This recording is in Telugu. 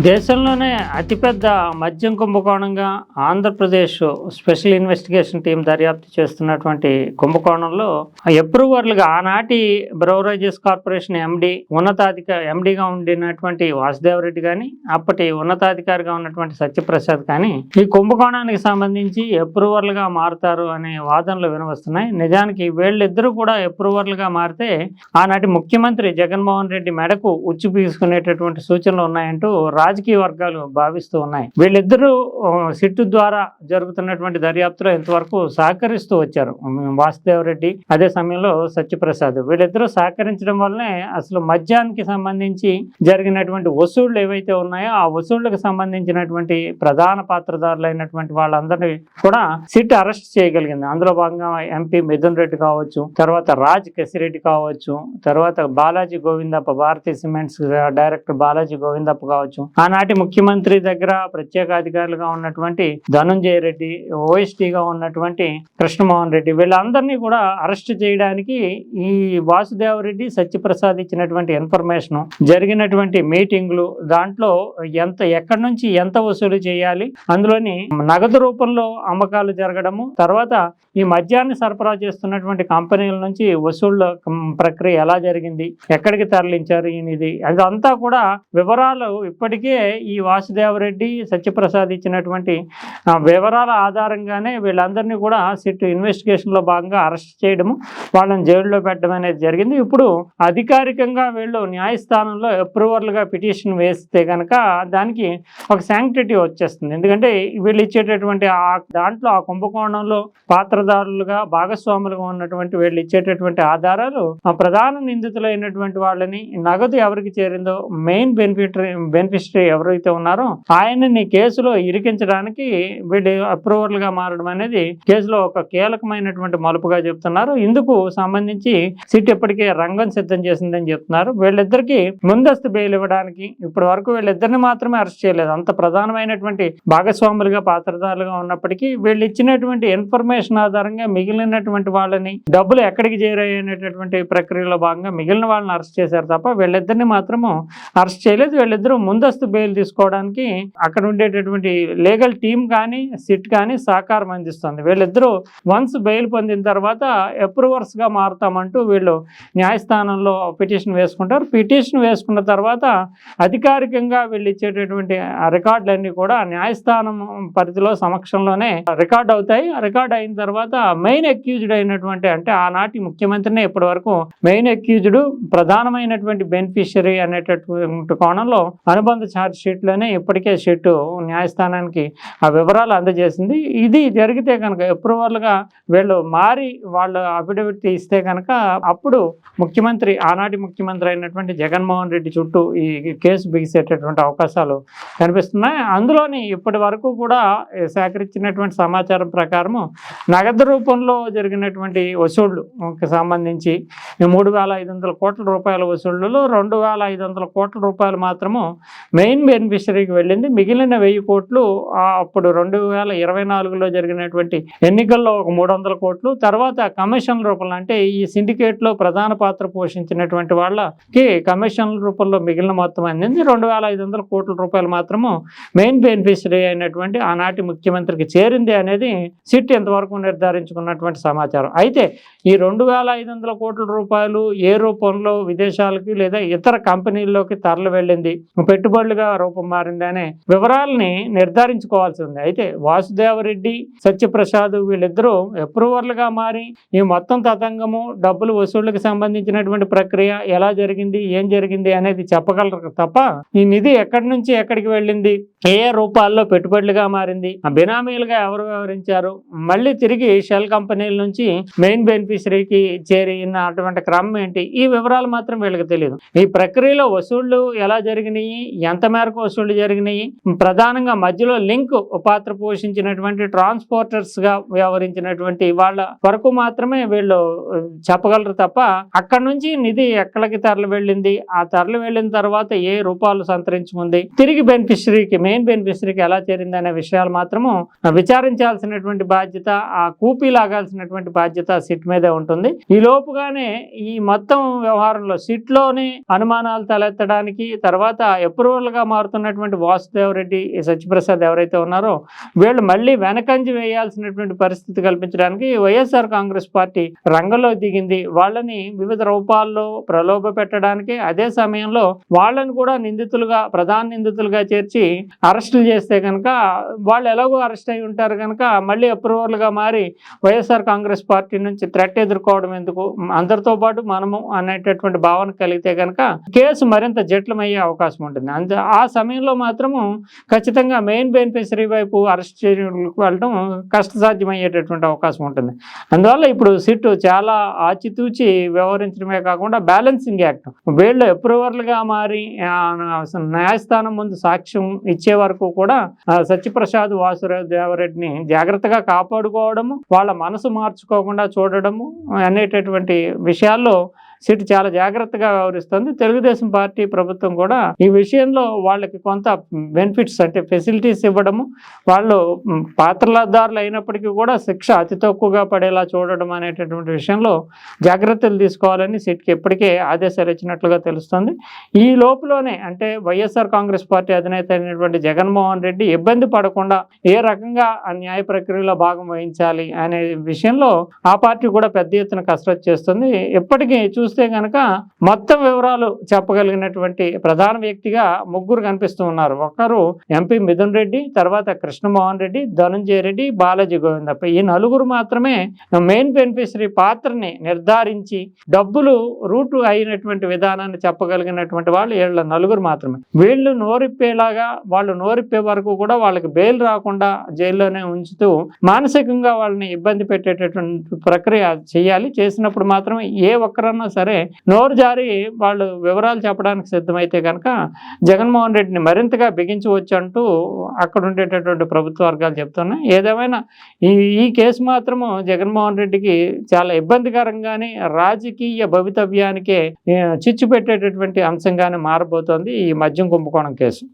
దేశంలోనే అతిపెద్ద మద్యం కుంభకోణంగా ఆంధ్రప్రదేశ్ స్పెషల్ ఇన్వెస్టిగేషన్ టీం దర్యాప్తు చేస్తున్నటువంటి కుంభకోణంలో అప్రూవర్లుగా ఆనాటి బ్రౌరేజెస్ కార్పొరేషన్ ఎండి ఉన్నతాధిక ఎండిగా ఉండినటువంటి వాసుదేవరెడ్డి కానీ అప్పటి ఉన్నతాధికారిగా ఉన్నటువంటి సత్యప్రసాద్ కానీ ఈ కుంభకోణానికి సంబంధించి అప్రూవర్లుగా మారుతారు అనే వాదనలు వినవస్తున్నాయి. నిజానికి వీళ్ళిద్దరూ కూడా అప్రూవర్లుగా మారితే ఆనాటి ముఖ్యమంత్రి జగన్మోహన్ రెడ్డి మెడకు ఉచ్చు పీసుకునేటటువంటి సూచనలు ఉన్నాయంటూ రాజకీయ వర్గాలు భావిస్తూ ఉన్నాయి. వీళ్ళిద్దరూ సిట్టు ద్వారా జరుగుతున్నటువంటి దర్యాప్తులో ఇంతవరకు సహకరిస్తూ వచ్చారు. ఉమ్, వాసుదేవరెడ్డి అదే సమయంలో సత్యప్రసాద్. వీళ్ళిద్దరూ సహకరించడం వల్లనే అసలు మద్యానికి సంబంధించి జరిగినటువంటి వసూళ్ళు ఏవైతే ఉన్నాయో ఆ వసూళ్ళకు సంబంధించినటువంటి ప్రధాన పాత్రధారులైనటువంటి వాళ్ళందరినీ కూడా సిట్ అరెస్ట్ చేయగలిగింది. అందులో భాగంగా ఎంపీ మిథున్ రెడ్డి కావచ్చు తర్వాత రాజ్ కెసిరెడ్డి కావచ్చు తర్వాత బాలాజీ గోవిందప్ప భారతీయ సిమెంట్స్ డైరెక్టర్ బాలాజీ గోవిందప్ప కావచ్చు ఆనాటి ముఖ్యమంత్రి దగ్గర ప్రత్యేక అధికారులుగా ఉన్నటువంటి ధనుంజయ రెడ్డి ఓఎస్టీగా ఉన్నటువంటి కృష్ణమోహన్ రెడ్డి వీళ్ళందరినీ కూడా అరెస్ట్ చేయడానికి ఈ వాసుదేవ రెడ్డి సత్యప్రసాద్ ఇచ్చినటువంటి ఇన్ఫర్మేషన్ జరిగినటువంటి మీటింగ్లు దాంట్లో ఎంత ఎక్కడి నుంచి ఎంత వసూలు చేయాలి అందులోని నగదు రూపంలో అమ్మకాలు జరగడము తర్వాత ఈ మద్యాన్ని సరఫరా చేస్తున్నటువంటి కంపెనీల నుంచి వసూళ్ళ ప్రక్రియ ఎలా జరిగింది ఎక్కడికి తరలించారు ఇది అదంతా కూడా వివరాలు ఇప్పటికీ ఈ వాసుదేవరెడ్డి సత్యప్రసాద్ ఇచ్చినటువంటి వివరాల ఆధారంగానే వీళ్ళందరినీ కూడా సిట్ ఇన్వెస్టిగేషన్లో భాగంగా అరెస్ట్ చేయడము వాళ్ళని జైల్లో పెట్టడం అనేది జరిగింది. ఇప్పుడు అధికారికంగా వీళ్ళు న్యాయస్థానంలో అప్రూవర్లుగా పిటిషన్ వేస్తే కనుక దానికి ఒక శాంక్టిటీ వచ్చేస్తుంది. ఎందుకంటే వీళ్ళు ఇచ్చేటటువంటి ఆ దాంట్లో ఆ కుంభకోణంలో పాత్రదారులుగా భాగస్వాములుగా ఉన్నటువంటి వీళ్ళు ఇచ్చేటటువంటి ఆధారాలు ఆ ప్రధాన నిందితులైనటువంటి వాళ్ళని నగదు ఎవరికి చేరిందో మెయిన్ బెనిఫిట్ బెనిఫిషరీ ఎవరైతే ఉన్నారో ఆయనని కేసులో ఇరికించడానికి వీళ్ళు అప్రూవర్లుగా మారడం అనేది కేసులో ఒక కీలకమైనటువంటి మలుపుగా చెప్తున్నారు. ఇందుకు సంబంధించి సిట్ ఇప్పటికే రంగం సిద్ధం చేసిందని చెప్తున్నారు. వీళ్ళిద్దరికి ముందస్తు బెయిల్ ఇవ్వడానికి ఇప్పటి వరకు వీళ్ళిద్దరిని మాత్రమే అరెస్ట్ చేయలేదు. అంత ప్రధానమైనటువంటి భాగస్వాములుగా పాత్రదారులుగా ఉన్నప్పటికీ వీళ్ళు ఇచ్చినటువంటి ఇన్ఫర్మేషన్ ఆధారంగా మిగిలినటువంటి వాళ్ళని డబ్బులు ఎక్కడికి చేరనేటటువంటి ప్రక్రియలో భాగంగా మిగిలిన వాళ్ళని అరెస్ట్ చేశారు తప్ప వీళ్ళిద్దరిని మాత్రము అరెస్ట్ చేయలేదు. వీళ్ళిద్దరూ ముందస్తు బెయిల్ తీసుకోవడానికి అక్కడ ఉండేటటువంటి లీగల్ టీం కానీ సిట్ కానీ సహకారం అందిస్తుంది. వీళ్ళిద్దరూ వన్స్ బెయిల్ పొందిన తర్వాత అప్రూవర్స్గా మారుతామంటూ వీళ్ళు న్యాయస్థానంలో పిటిషన్ వేసుకుంటారు. పిటిషన్ వేసుకున్న తర్వాత అధికారికంగా వీళ్ళు ఇచ్చేటటువంటి రికార్డులన్నీ కూడా న్యాయస్థానం పరిధిలో సమక్షంలోనే రికార్డ్ అవుతాయి. రికార్డ్ అయిన తర్వాత మెయిన్ అక్యూజ్డ్ అయినటువంటి అంటే ఆనాటి ముఖ్యమంత్రినే ఇప్పటి వరకు మెయిన్ అక్యూజ్డ్ ప్రధానమైనటువంటి బెనిఫిషరీ అనేటటువంటి కోణంలో అనుబంధ ఛార్జ్ షీట్లోనే ఇప్పటికే షీట్ న్యాయస్థానానికి ఆ వివరాలు అందజేసింది. ఇది జరిగితే కనుక అప్రూవల్గా వీళ్ళు మారి వాళ్ళు అఫిడవిట్ ఇస్తే కనుక అప్పుడు ముఖ్యమంత్రి ఆనాటి ముఖ్యమంత్రి అయినటువంటి జగన్మోహన్ రెడ్డి చుట్టూ ఈ కేసు బిగిసేటటువంటి అవకాశాలు కనిపిస్తున్నాయి. అందులోని ఇప్పటి వరకు కూడా సేకరించినటువంటి సమాచారం ప్రకారము నగదు రూపంలో జరిగినటువంటి వసూళ్ళు సంబంధించి మూడు వేల ఐదు వందల కోట్ల రూపాయల వసూళ్ళలో రెండు వేల ఐదు వందల కోట్ల రూపాయలు మాత్రము మెయిన్ బెనిఫిషరీకి వెళ్ళింది. మిగిలిన వెయ్యి కోట్లు అప్పుడు రెండు వేల ఇరవై నాలుగులో జరిగినటువంటి ఎన్నికల్లో ఒక మూడు వందల కోట్లు. తర్వాత కమిషన్ రూపంలో అంటే ఈ సిండికేట్లో ప్రధాన పాత్ర పోషించినటువంటి వాళ్ళకి కమిషన్ రూపంలో మిగిలిన మొత్తం అందింది. రెండు వేల ఐదు వందల కోట్ల రూపాయలు మాత్రము మెయిన్ బెనిఫిషరీ అయినటువంటి ఆనాటి ముఖ్యమంత్రికి చేరింది అనేది సిట్ ఎంతవరకు నిర్ధారించుకున్నటువంటి సమాచారం. అయితే ఈ రెండు వేల ఐదు వందల కోట్ల రూపాయలు ఏ రూపంలో విదేశాలకి లేదా ఇతర కంపెనీల్లోకి తరలి వెళ్ళింది? పెట్టుబడి పెట్టుబడులుగా రూపం మారింది అనే వివరాలని నిర్ధారించుకోవాల్సి ఉంది. అయితే వాసుదేవరెడ్డి సత్యప్రసాద్ వీళ్ళిద్దరూ అప్రూవర్లుగా మారి ఈ మొత్తం తతంగము డబ్బులు వసూళ్ళకు సంబంధించినటువంటి ప్రక్రియ ఎలా జరిగింది ఏం జరిగింది అనేది చెప్పగలరు తప్ప ఈ నిధి ఎక్కడి నుంచి ఎక్కడికి వెళ్ళింది ఏ రూపాల్లో పెట్టుబడులుగా మారింది ఆ బినామీలుగా ఎవరు వ్యవహరించారు మళ్ళీ తిరిగి షెల్ కంపెనీల నుంచి మెయిన్ బెనిఫిషరీకి చేరిన అటువంటి క్రమం ఏంటి ఈ వివరాలు మాత్రం వీళ్ళకి తెలియదు ఈ ప్రక్రియలో వసూళ్ళు ఎలా జరిగినాయి ఎంత మేరకు వసూళ్ళు జరిగినాయి? ప్రధానంగా మధ్యలో లింక్ పాత్ర పోషించినటువంటి ట్రాన్స్పోర్టర్స్గా వ్యవహరించినటువంటి వాళ్ళ వరకు మాత్రమే వీళ్ళు చెప్పగలరు తప్ప అక్కడ నుంచి నిధి ఎక్కడికి తరలి వెళ్ళింది? ఆ తరలి వెళ్ళిన తర్వాత ఏ రూపాలు సంతరించుకుంది? తిరిగి బెనిఫిషరీకి మెయిన్ బెనిఫిషరీకి ఎలా చేరింది అనే విషయాలు మాత్రము విచారించాల్సినటువంటి బాధ్యత ఆ కూపీ లాగాల్సినటువంటి బాధ్యత సిట్ మీదే ఉంటుంది. ఈ లోపుగానే ఈ మొత్తం వ్యవహారంలో సిట్లోని అనుమానాలు తలెత్తడానికి తర్వాత అప్రూవల్ అప్రూవల్గా మారుతున్నటువంటి వాసుదేవ్ రెడ్డి సత్యప్రసాద్ ఎవరైతే ఉన్నారో వీళ్ళు మళ్ళీ వెనకంజి వేయాల్సినటువంటి పరిస్థితి కల్పించడానికి వైఎస్ఆర్ కాంగ్రెస్ పార్టీ రంగంలో దిగింది. వాళ్ళని వివిధ రూపాల్లో ప్రలోభ పెట్టడానికి అదే సమయంలో వాళ్ళని కూడా నిందితులుగా ప్రధాన నిందితులుగా చేర్చి అరెస్టులు చేస్తే కనుక వాళ్ళు ఎలాగో అరెస్ట్ అయి ఉంటారు కనుక మళ్ళీ అప్రూవర్లుగా మారి వైఎస్ఆర్ కాంగ్రెస్ పార్టీ నుంచి థ్రెట్ ఎదుర్కోవడం ఎందుకు? అందరితో పాటు మనము అనేటటువంటి భావన కలిగితే కనుక కేసు మరింత జటిలమయ్యే అవకాశం ఉంటుంది. అంతే ఆ సమయంలో మాత్రము ఖచ్చితంగా మెయిన్ బెనిఫిషరీ వైపు అరెస్ట్ చేయడానికి వెళ్ళడం కష్టసాధ్యమయ్యేటటువంటి అవకాశం ఉంటుంది. అందువల్ల ఇప్పుడు సిట్ చాలా ఆచితూచి వ్యవహరించడమే కాకుండా బ్యాలెన్సింగ్ యాక్ట్ వీళ్ళు అప్రూవర్లుగా మారి న్యాయస్థానం ముందు సాక్ష్యం ఇచ్చే వరకు కూడా సత్యప్రసాద్ వాసురావు దేవరెడ్డిని జాగ్రత్తగా కాపాడుకోవడము వాళ్ళ మనసు మార్చుకోకుండా చూడడము అనేటటువంటి విషయాల్లో సిట్ చాలా జాగ్రత్తగా వ్యవహరిస్తుంది. తెలుగుదేశం పార్టీ ప్రభుత్వం కూడా ఈ విషయంలో వాళ్ళకి కొంత బెనిఫిట్స్ అంటే ఫెసిలిటీస్ ఇవ్వడము వాళ్ళు మ్, పాత్రదారులు అయినప్పటికీ కూడా శిక్ష అతి తక్కువగా పడేలా చూడడం అనేటటువంటి విషయంలో జాగ్రత్తలు తీసుకోవాలని సిట్కి ఇప్పటికే ఆదేశాలు ఇచ్చినట్లుగా తెలుస్తుంది. ఈ లోపులోనే అంటే వైఎస్ఆర్ కాంగ్రెస్ పార్టీ అధినేత అయినటువంటి జగన్మోహన్ రెడ్డి ఇబ్బంది పడకుండా ఏ రకంగా ఆ న్యాయ ప్రక్రియలో భాగం వహించాలి అనే విషయంలో ఆ పార్టీ కూడా పెద్ద ఎత్తున కసరత్తు చేస్తుంది. ఎప్పటికీ చూస్తే కనుక మొత్తం వివరాలు చెప్పగలిగినటువంటి ప్రధాన వ్యక్తిగా ముగ్గురు కనిపిస్తూ ఉన్నారు. ఒకరు ఎంపీ మిథున్ రెడ్డి తర్వాత కృష్ణమోహన్ రెడ్డి ధనుంజయ రెడ్డి బాలాజీ గోవిందప్ప. ఈ నలుగురు మాత్రమే మెయిన్ బెనిఫిషరీ పాత్రని నిర్ధారించి డబ్బులు రూటు అయినటువంటి విధానాన్ని చెప్పగలిగినటువంటి వాళ్ళు వీళ్ళ నలుగురు మాత్రమే. వీళ్ళు నోరిప్పేలాగా వాళ్ళు నోరిప్పే వరకు కూడా వాళ్ళకి బెయిల్ రాకుండా జైల్లోనే ఉంచుతూ మానసికంగా వాళ్ళని ఇబ్బంది పెట్టేటటువంటి ప్రక్రియ చేయాలి. చేసినప్పుడు మాత్రమే ఏ ఒక్కరన్నా సరే నోరు జారి వాళ్ళు వివరాలు చెప్పడానికి సిద్ధమైతే కనుక జగన్మోహన్ రెడ్డిని మరింతగా బిగించవచ్చు అంటూ అక్కడ ఉండేటటువంటి ప్రభుత్వ వర్గాలు చెప్తున్నాయి. ఏదేమైనా ఈ ఈ కేసు మాత్రము జగన్మోహన్ రెడ్డికి చాలా ఇబ్బందికరంగానే రాజకీయ భవితవ్యానికే చిచ్చు పెట్టేటటువంటి అంశంగానే మారబోతోంది ఈ మద్యం కుంభకోణం కేసు.